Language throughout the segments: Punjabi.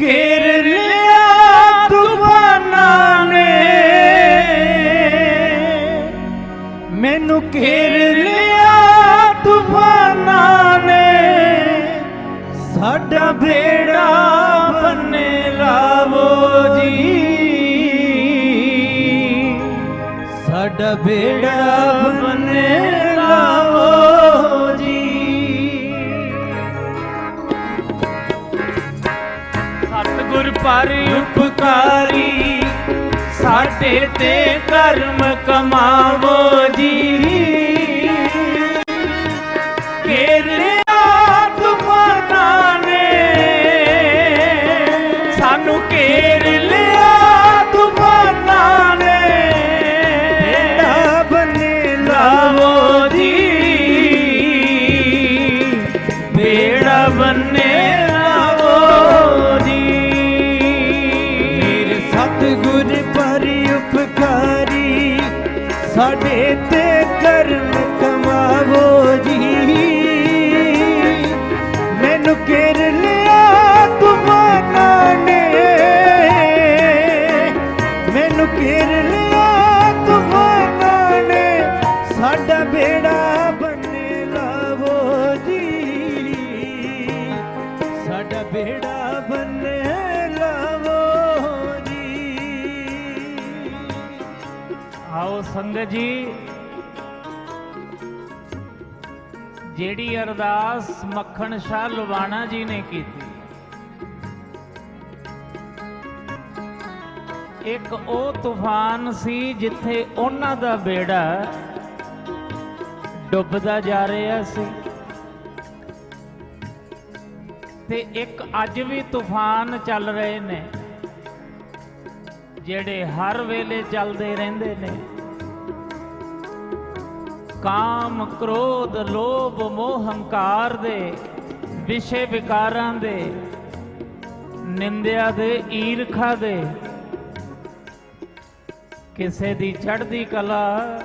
ਘੇਰ ਲਿਆ ਤੂਫਾਨਾਂ ਨੇ। ਮੈਨੂੰ ਘੇਰ ਲਿਆ ਤੂਫਾਨਾਂ ਨੇ। ਸਾਡਾ ਬੇੜਾ ਬੰਨੇ ਲਾਵੋ ਜੀ। ਸਾਡਾ ਬੇੜਾ ਬੰਨੇ ਲਾਵੋ ਪਰ ਉਪਕਾਰੀ ਸਾਡੇ ਤੇ ਕਰਮ ਕਮਾਵੋ ਜੀ। ਘੇਰ ਨੇ ਸਾਨੂੰ ਘੇਰ ਮੈਨੂੰ ਘੇਰ ਲਿਆ ਤੂੰ ਨੇ? ਮੈਨੂੰ ਘੇਰ ਲਿਆ ਤੂੰ ਨੇ? ਸਾਡਾ ਬੇੜਾ ਬੰਨੇ ਲਾਵੋ ਜੀ। ਸਾਡਾ ਬੇੜਾ ਬੰਨੇ ਲਾਵੋ ਜੀ। ਆਓ ਸੰਗਤ ਜੀ ਜਿਹੜੀ ਅਰਦਾਸ ਮੱਖਣ ਸ਼ਾਹ ਲਵਾਣਾ ਜੀ ਨੇ ਕੀਤੀ। ਇੱਕ ਉਹ ਤੂਫਾਨ ਸੀ ਜਿੱਥੇ ਉਹਨਾਂ ਦਾ ਬੇੜਾ ਡੁੱਬਦਾ ਜਾ ਰਿਹਾ ਸੀ। ਤੇ ਇੱਕ ਅੱਜ ਵੀ ਤੂਫਾਨ ਚੱਲ ਰਹੇ ਨੇ, ਜਿਹੜੇ ਹਰ ਵੇਲੇ ਚੱਲਦੇ ਰਹਿੰਦੇ ਨੇ। ਕਾਮ ਕ੍ਰੋਧ ਲੋਭ ਮੋਹ ਹੰਕਾਰ ਦੇ, ਵਿਸ਼ੇ ਵਿਕਾਰਾਂ ਦੇ, ਨਿੰਦਿਆ ਦੇ ਈਰਖਾ ਦੇ। ਕਿਸੇ ਦੀ ਚੜ੍ਹਦੀ ਕਲਾ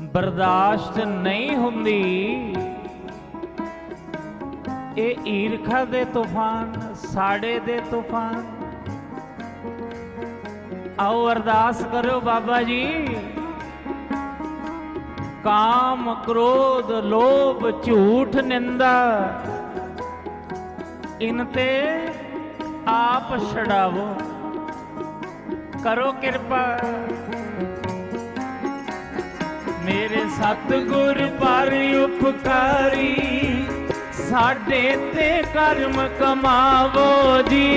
ਬਰਦਾਸ਼ਤ ਨਹੀਂ ਹੁੰਦੀ। ਇਹ ਈਰਖਾ ਦੇ ਤੂਫਾਨ, ਸਾੜੇ ਦੇ ਤੂਫਾਨ। ਆਓ ਅਰਦਾਸ ਕਰੋ ਬਾਬਾ ਜੀ। ਕਾਮ ਕ੍ਰੋਧ ਲੋਭ ਝੂਠ ਨਿੰਦਾ। ਇਨ ਤੇ ਆਪ ਛਡਾਵੋ। ਕਰੋ ਕਿਰਪਾ। ਮੇਰੇ ਸਤਿਗੁਰ ਪਰ ਉਪਕਾਰੀ, ਸਾਡੇ ਤੇ ਕਰਮ ਕਮਾਵੋ ਜੀ।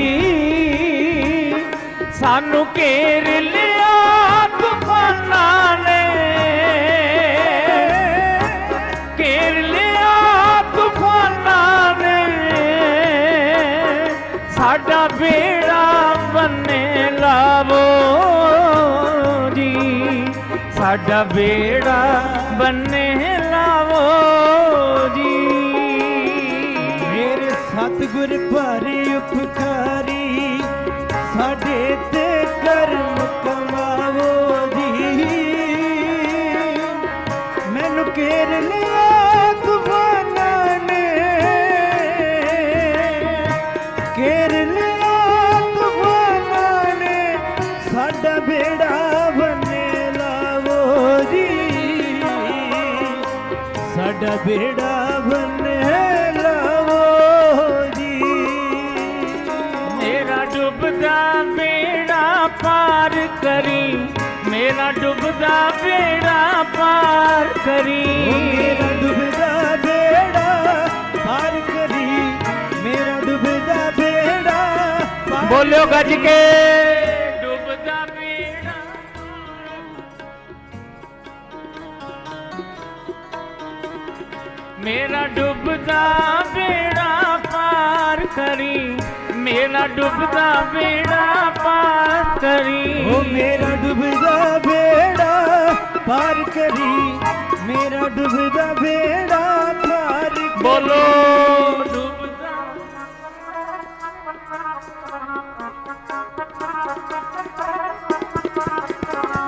ਸਾਨੂੰ ਘੇਰ ਲਿਆ ਤੂਫਾਨਾਂ ਸਾਡਾ ਬੇੜਾ ਬੰਨੇ ਲਾਵੋ ਜੀ। ਸਾਡਾ ਬੇੜਾ ਬੰਨੇ ਲਾਵੋ ਜੀ। ਮੇਰੇ ਸਤਿਗੁਰ ਭਾਰੀ ਉਪਕਾਰੀ ਸਾਡਾ ਬੇੜਾ ਬੰਨੇ ਲਾਵੋ ਜੀ ਮੇਰਾ ਡੁੱਬਦਾ ਬੇੜਾ ਪਾਰ ਕਰੀ ਮੇਰਾ ਡੁੱਬਦਾ ਬੇੜਾ ਪਾਰ ਕਰੀ ਮੇਰਾ ਡੁੱਬਦਾ ਬੇੜਾ ਪਾਰ ਕਰੀ ਮੇਰਾ ਡੁੱਬਦਾ ਬੇੜਾ ਬੋਲਿਓ ਗੱਜ ਕੇ ਮੇਰਾ ਡੁੱਬਦਾ ਬੇੜਾ ਪਾਰ ਕਰੀ ਮੇਰਾ ਡੁੱਬਦਾ ਬੇੜਾ ਪਾਰ ਕਰੀ ਓ ਮੇਰਾ ਡੁੱਬਦਾ ਬੇੜਾ ਪਾਰ ਕਰੀ ਮੇਰਾ ਡੁੱਬਦਾ ਬੇੜਾ ਪਾਰ ਕਰੀ ਬੋਲੋ ਡੁੱਬਦਾ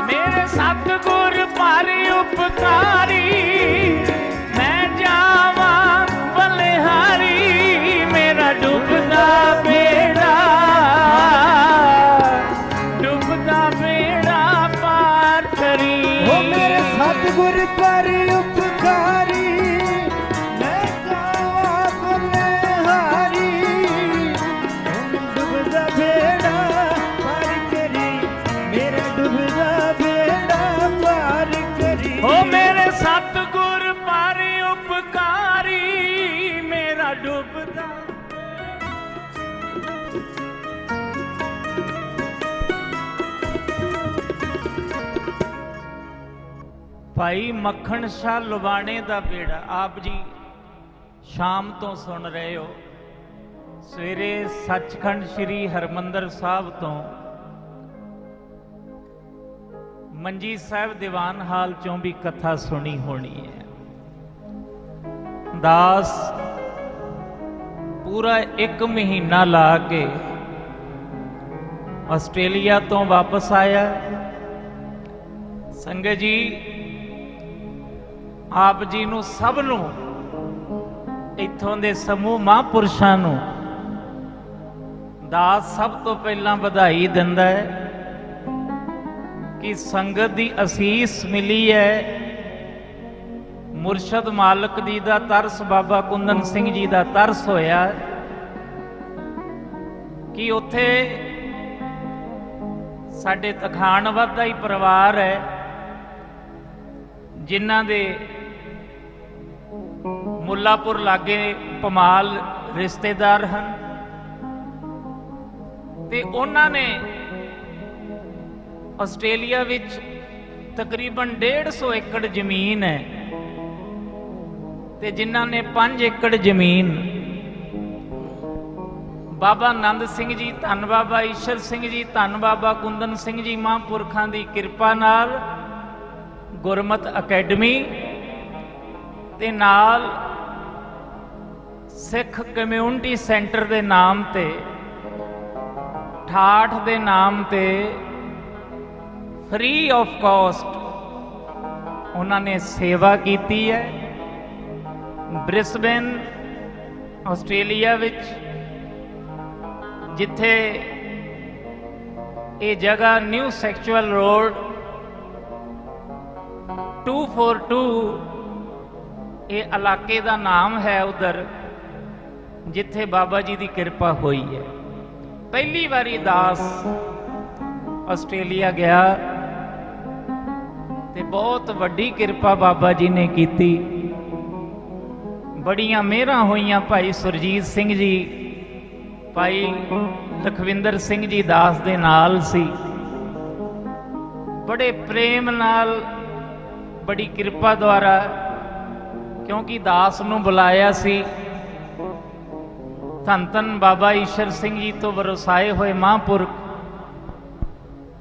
ਮੇਰੇ ਸਤਿਗੁਰ ਪਰ ਉਪਕਾਰੀ ਭਾਈ ਮੱਖਣ ਸ਼ਾ ਲੁਬਾਣੇ ਦਾ ਬੇੜਾ, ਆਪ ਜੀ ਸ਼ਾਮ ਤੋਂ ਸੁਣ ਰਹੇ ਹੋ। ਸਵੇਰੇ ਸੱਚਖੰਡ ਸ੍ਰੀ ਹਰਮੰਦਰ ਸਾਹਿਬ ਤੋਂ ਮੰਜੀ ਸਾਹਿਬ ਦੀਵਾਨ ਹਾਲ ਚੋਂ ਵੀ ਕਥਾ ਸੁਣੀ ਹੋਣੀ ਹੈ। ਦਾਸ ਪੂਰਾ ਇੱਕ ਮਹੀਨਾ ਲਾ ਕੇ ਆਸਟ੍ਰੇਲੀਆ ਤੋਂ ਵਾਪਸ ਆਇਆ। ਸੰਗਤ ਜੀ, ਆਪ ਜੀ ਨੂੰ ਸਭ ਨੂੰ, ਇੱਥੋਂ ਦੇ ਸਮੂਹ ਮਹਾਂਪੁਰਸ਼ਾਂ ਨੂੰ, ਦਾਸ ਸਭ ਤੋਂ ਪਹਿਲਾਂ ਵਧਾਈ ਦਿੰਦਾ ਹੈ। ਕਿ ਸੰਗਤ ਦੀ ਅਸੀਸ ਮਿਲੀ ਹੈ। ਮੁਰਸ਼ਦ ਮਾਲਕ ਜੀ ਦਾ ਤਰਸ, ਬਾਬਾ ਕੁੰਦਨ ਸਿੰਘ ਜੀ ਦਾ ਤਰਸ ਹੋਇਆ। ਕਿ ਉੱਥੇ ਸਾਡੇ ਤਖਾਣਵਦ ਦਾ ਹੀ ਪਰਿਵਾਰ ਹੈ, ਜਿਨ੍ਹਾਂ ਦੇ ਮੁੱਲਾਪੁਰ ਲਾਗੇ ਪਮਾਲ ਰਿਸ਼ਤੇਦਾਰ ਹਨ। ਤੇ ਉਹਨਾਂ ਨੇ ਆਸਟ੍ਰੇਲੀਆ ਵਿੱਚ ਤਕਰੀਬਨ 150 ਏਕੜ ਜ਼ਮੀਨ ਹੈ ਤੇ ਜਿਨ੍ਹਾਂ ਨੇ 5 ਏਕੜ ਜ਼ਮੀਨ ਬਾਬਾ ਆਨੰਦ ਸਿੰਘ ਜੀ, ਧੰਨ ਬਾਬਾ ਈਸ਼ਰ ਸਿੰਘ ਜੀ, ਧੰਨ ਬਾਬਾ ਕੁੰਦਨ ਸਿੰਘ ਜੀ, ਮਹਾਂਪੁਰਖਾਂ ਦੀ ਕਿਰਪਾ ਨਾਲ ਗੁਰਮਤ ਅਕੈਡਮੀ ਤੇ ਨਾਲ ਸਿੱਖ ਕਮਿਊਨਿਟੀ ਸੈਂਟਰ ਦੇ ਨਾਮ ਤੇ, ਠਾਠ ਦੇ ਨਾਮ ਤੇ ਫ੍ਰੀ ਆਫ ਕਾਸਟ ਉਹਨਾਂ ਨੇ ਸੇਵਾ ਕੀਤੀ ਹੈ। ਬ੍ਰਿਸਬਨ, ਆਸਟ੍ਰੇਲੀਆ ਵਿੱਚ, ਜਿੱਥੇ ਇਹ ਜਗ੍ਹਾ ਨਿਊ ਸੈਕਚੁਅਲ ਰੋਡ 242 ਇਹ ਇਲਾਕੇ ਦਾ ਨਾਮ ਹੈ ਉਧਰ, ਜਿੱਥੇ ਬਾਬਾ ਜੀ ਦੀ ਕਿਰਪਾ ਹੋਈ ਹੈ। ਪਹਿਲੀ ਵਾਰੀ ਦਾਸ ਆਸਟ੍ਰੇਲੀਆ ਗਿਆ। ਤੇ ਬਹੁਤ ਵੱਡੀ ਕਿਰਪਾ ਬਾਬਾ ਜੀ ਨੇ ਕੀਤੀ। ਬੜੀਆਂ ਮਿਹਰਾਂ ਹੋਈਆਂ ਭਾਈ ਸੁਰਜੀਤ ਸਿੰਘ ਜੀ, ਭਾਈ ਲਖਵਿੰਦਰ ਸਿੰਘ ਜੀ ਦਾਸ ਦੇ ਨਾਲ ਸੀ। ਬੜੇ ਪ੍ਰੇਮ ਨਾਲ ਬੜੀ ਕਿਰਪਾ ਦੁਆਰਾ ਕਿਉਂਕਿ ਦਾਸ ਨੂੰ ਬੁਲਾਇਆ ਸੀ। ਧੰਨ ਧੰਨ ਬਾਬਾ ਈਸ਼ਰ ਸਿੰਘ ਜੀ ਤੋਂ ਵਰਸਾਏ ਹੋਏ ਮਹਾਂਪੁਰਖ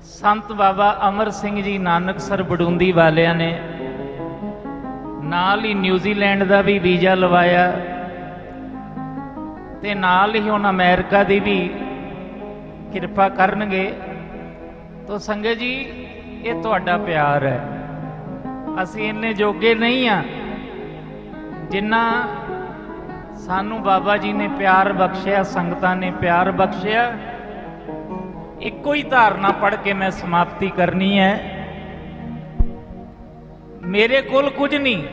ਸੰਤ ਬਾਬਾ ਅਮਰ ਸਿੰਘ ਜੀ ਨਾਨਕਸਰ ਬਡੂੰਦੀ ਵਾਲਿਆਂ ਨੇ ਨਾਲ ਹੀ ਨਿਊਜ਼ੀਲੈਂਡ ਦਾ ਵੀ ਵੀਜ਼ਾ ਲਵਾਇਆ ਤੇ ਨਾਲ ਹੀ ਹੁਣ ਅਮਰੀਕਾ ਦੀ ਵੀ ਕਿਰਪਾ ਕਰਨਗੇ। ਤੋ ਸੰਗਤ ਜੀ, ਇਹ ਤੁਹਾਡਾ ਪਿਆਰ ਹੈ। ਅਸੀਂ ਇੰਨੇ ਜੋਗੇ ਨਹੀਂ ਆ ਜਿੰਨਾ ਸਾਨੂੰ ਬਾਬਾ ਜੀ ਨੇ ਪਿਆਰ ਬਖਸ਼ਿਆ, ਸੰਗਤਾਂ ਨੇ ਪਿਆਰ ਬਖਸ਼ਿਆ। ਇੱਕੋ ਹੀ ਧਾਰਨਾ ਪੜ ਕੇ ਮੈਂ ਸਮਾਪਤੀ ਕਰਨੀ ਹੈ। ਮੇਰੇ ਕੋਲ ਕੁਝ ਨਹੀਂ।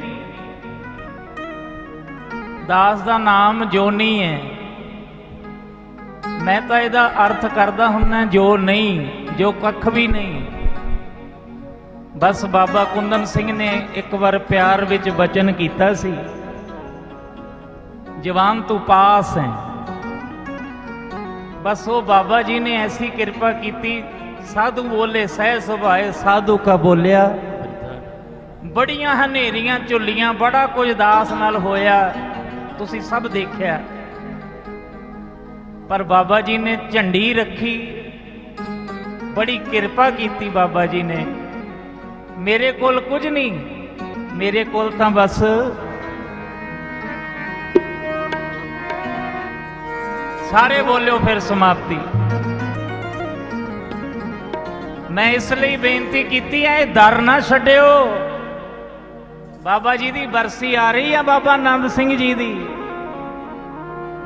ਦਾਸ ਦਾ ਨਾਮ ਜੋਨੀ ਹੈ। ਮੈਂ ਤਾਂ ਇਹਦਾ ਅਰਥ ਕਰਦਾ ਹੁੰਨਾ, ਜੋ ਨਹੀਂ, ਜੋ ਕੱਖ ਵੀ ਨਹੀਂ। ਬਸ ਬਾਬਾ ਕੁੰਦਨ ਸਿੰਘ ਨੇ ਇੱਕ ਵਾਰ ਪਿਆਰ ਵਿੱਚ ਵਚਨ ਕੀਤਾ ਸੀ। ਜਵਾਨ ਤੂੰ ਪਾਸ ਹੈ। ਬਸ ਉਹ ਬਾਬਾ ਜੀ ਨੇ ਐਸੀ ਕਿਰਪਾ ਕੀਤੀ, ਸਾਧੂ ਬੋਲੇ, ਸਹਿ ਸੁਭਾਏ, ਸਾਧੂ ਕਾ ਬੋਲਿਆ। ਬੜੀਆਂ ਹਨੇਰੀਆਂ ਝੁੱਲੀਆਂ, ਬੜਾ ਕੁਝ ਦਾਸ ਨਾਲ ਹੋਇਆ, ਤੁਸੀਂ ਸਭ ਦੇਖਿਆ। ਪਰ ਬਾਬਾ ਜੀ ਨੇ ਝੰਡੀ ਰੱਖੀ, ਬੜੀ ਕਿਰਪਾ ਕੀਤੀ ਬਾਬਾ ਜੀ ਨੇ। ਮੇਰੇ ਕੋਲ ਕੁਝ ਨਹੀਂ, ਮੇਰੇ ਕੋਲ ਤਾਂ ਬਸ ਸਾਰੇ ਬੋਲਿਓ ਫਿਰ ਸਮਾਪਤੀ। ਮੈਂ ਇਸ ਲਈ ਬੇਨਤੀ ਕੀਤੀ ਹੈ, ਇਹ ਦਰ ਨਾ ਛੱਡਿਓ। ਬਾਬਾ ਜੀ ਦੀ ਬਰਸੀ ਆ ਰਹੀ ਆ, ਬਾਬਾ ਆਨੰਦ ਸਿੰਘ ਜੀ ਦੀ।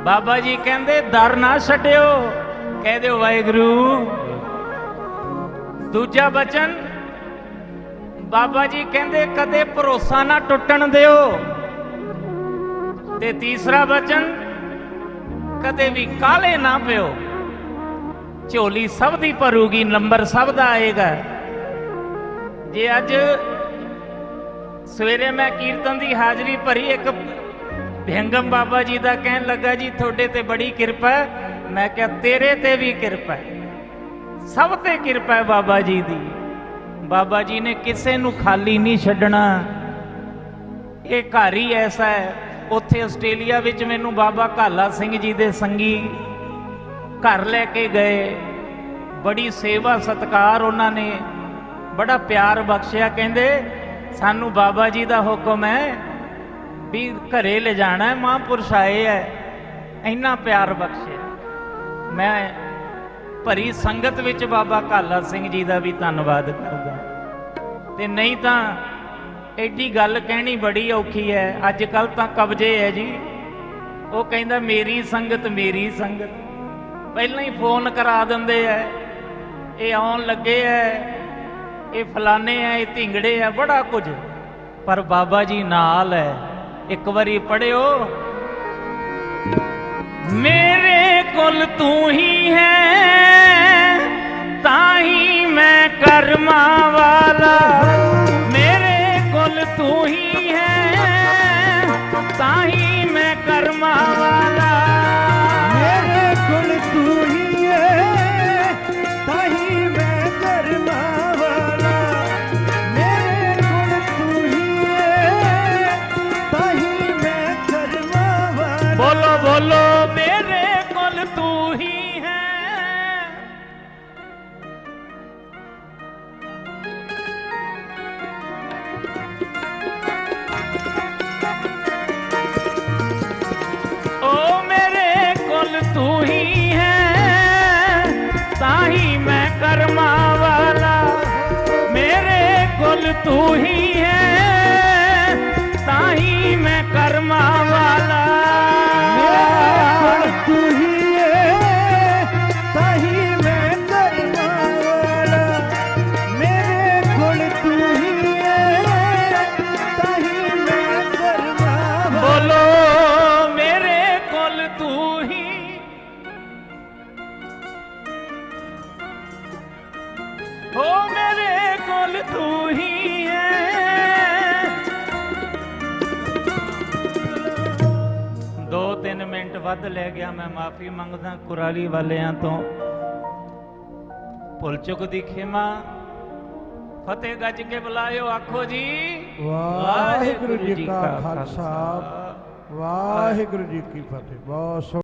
ਬਾਬਾ ਜੀ ਕਹਿੰਦੇ, ਦਰ ਨਾ ਛੱਡਿਓ। ਕਹਿ ਦਿਓ, ਵਾਹਿਗੁਰੂ। ਦੂਜਾ ਬਚਨ, ਬਾਬਾ ਜੀ ਕਹਿੰਦੇ, ਕਦੇ ਭਰੋਸਾ ਨਾ ਟੁੱਟਣ ਦਿਓ। ਤੇ ਤੀਸਰਾ ਬਚਨ ਕਦੇ ਵੀ ਕਾਲੇ ਨਾ ਪਿਓ। ਝੋਲੀ ਸਭ ਦੀ ਭਰੂਗੀ, ਨੰਬਰ ਸਭ ਦਾ ਆਏਗਾ। ਜੇ ਅੱਜ ਸਵੇਰੇ ਮੈਂ ਕੀਰਤਨ ਦੀ ਹਾਜ਼ਰੀ ਭਰੀ ਇੱਕ ਭਿੰਗਮ ਬਾਬਾ ਜੀ ਦਾ ਕਹਿਣ ਲੱਗਾ, ਜੀ, ਤੁਹਾਡੇ ਤੇ ਬੜੀ ਕਿਰਪਾ ਮੈਂ ਕਿਹਾ, ਤੇਰੇ ਤੇ ਵੀ ਕਿਰਪਾ ਸਭ ਤੇ ਕਿਰਪਾ ਬਾਬਾ ਜੀ ਦੀ। ਬਾਬਾ ਜੀ ਨੇ ਕਿਸੇ ਨੂੰ ਖਾਲੀ ਨਹੀਂ ਛੱਡਣਾ। ਇਹ ਘਰ ਹੀ ਐਸਾ ਹੈ। ਉੱਥੇ ਆਸਟ੍ਰੇਲੀਆ ਵਿੱਚ ਮੈਨੂੰ ਬਾਬਾ ਕਾਲਾ ਸਿੰਘ ਜੀ ਦੇ ਸੰਗੀ ਘਰ ਲੈ ਕੇ ਗਏ। ਬੜੀ ਸੇਵਾ, ਸਤਕਾਰ ਉਹਨਾਂ ਨੇ, ਬੜਾ ਪਿਆਰ ਬਖਸ਼ਿਆ। ਕਹਿੰਦੇ, ਸਾਨੂੰ ਬਾਬਾ ਜੀ ਦਾ ਹੁਕਮ ਹੈ ਵੀ ਘਰੇ ਲੈ ਜਾਣਾ ਮਹਾਂਪੁਰਸ਼ ਆਏ ਹੈ ਇੰਨਾ ਪਿਆਰ ਬਖਸ਼ਿਆ। ਮੈਂ ਭਰੀ ਸੰਗਤ ਵਿੱਚ ਬਾਬਾ ਕਾਲਾ ਸਿੰਘ ਜੀ ਦਾ ਵੀ ਧੰਨਵਾਦ ਕਰਦਾ। ਤੇ ਨਹੀਂ ਤਾਂ ਐਡੀ ਗੱਲ ਕਹਿਣੀ ਬੜੀ ਔਖੀ ਹੈ। ਅੱਜ ਕੱਲ ਤਾਂ ਕਬਜੇ ਹੈ ਜੀ। ਉਹ ਕਹਿੰਦਾ, ਮੇਰੀ ਸੰਗਤ ਮੇਰੀ ਸੰਗਤ। ਪਹਿਲਾਂ ਹੀ ਫੋਨ ਕਰਾ ਦਿੰਦੇ ਐ ਇਹ ਆਉਣ ਲੱਗੇ ਐ ਇਹ ਫਲਾਣੇ ਐ ਇਹ ਢਿੰਗੜੇ ਐ ਬੜਾ ਕੁਝ। ਪਰ ਬਾਬਾ ਜੀ ਨਾਲ ਐ ਇੱਕ ਵਾਰੀ ਪੜਿਓ ਮੇਰੇ ਕੋਲ ਤੂੰ ਹੀ ਹੈ, ਤਾਂ ਹੀ ਮੈਂ ਕੋਲ ਤੂੰ ਹੀ ਹੈ ਤਾਂ ਹੀ ਮੈਂ ਕਰਮਾਂ ਵਾਲਾ ਮੇਰੇ ਕੋਲ ਤੂੰ ਹੀ ਹੈ ਤਾਹੀ ਮੈਂ ਕਰਮਾਂ ਵਾਲਾ ਮੇਰੇ ਕੋਲ ਤੂੰ ਹੀ ਹੈ ਤਾਹੀ ਮੈਂ ਕਰਮਾਂ ਵਾਲਾ ਬੋਲੋ ਮੇਰੇ ਕੋਲ ਤੂੰ ਹੀ ਹੋ ਮੇਰੇ ਕੋਲ ਤੂੰ ਹੀ ਹੈ ਦੋ ਤਿੰਨ ਮਿੰਟ ਵੱਧ ਲੈ ਗਿਆ ਮੈਂ ਮਾਫੀ ਮੰਗਦਾ ਕੁਰਾਲੀ ਵਾਲਿਆਂ ਤੋਂ ਭੁੱਲ ਚੁੱਕ ਦੀ ਖਿਮਾ ਫਤਿਹ ਗੱਜ ਕੇ ਬੁਲਾਇਓ ਆਖੋ ਜੀ ਵਾਹਿਗੁਰੂ ਜੀ ਕਾ ਖਾਲਸਾ ਵਾਹਿਗੁਰੂ ਜੀ ਕੀ ਫਤਿਹ ਬਹੁਤ ਸੋਹਣਾ